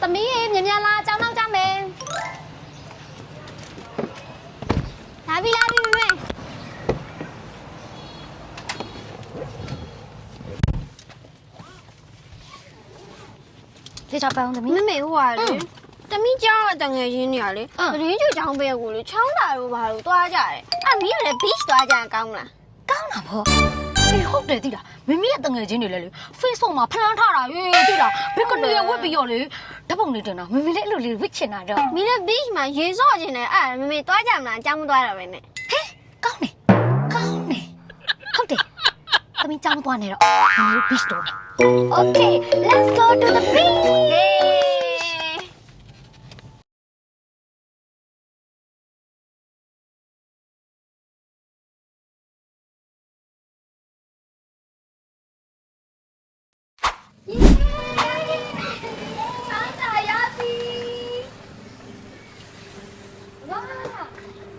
သမီးရေမြန်မြန်လာအကြောင်းနောက်ကြမယ်လာပြီလာပြီမေမေထေချာပန်းသမီး မမေဟိုပါလေတမီးကြောက်တငယ်ချင်းနေရလေအင်းရင်းချူချောင်းပဲကိုလေချောင်းတာတို့ဘာလို့သွားကြတယ်အဲ့မီးကလည်း beach သွားကြရင်ကောင်းမလားကောင်းတာပေါ့ အေးဟုတ်တယ်တိလားမမီးရဲ့တငယ်ချင်းတွေလည်းလေ Facebook မှာဖလန်းထားတာရေးတိလားဘယ်ကနေဝက်ပြီးရောလေဓာတ်ပုံလေးတင်တာမမီးလည်းအဲ့လိုလေးဝစ်ချင်တာတော့မီးလည်း beach မှာရေစော့ခြင်းနဲ့အဲ့မမေသွားကြမလားအကြောင်းမသွားတော့ပဲနဲ့ကောင်းတယ်ကောင်းတယ်ဟုတ်တယ်သမီးကြောင်းသွားနေတော့မမီး beach တော့ Okay let's go to the beach なるほど。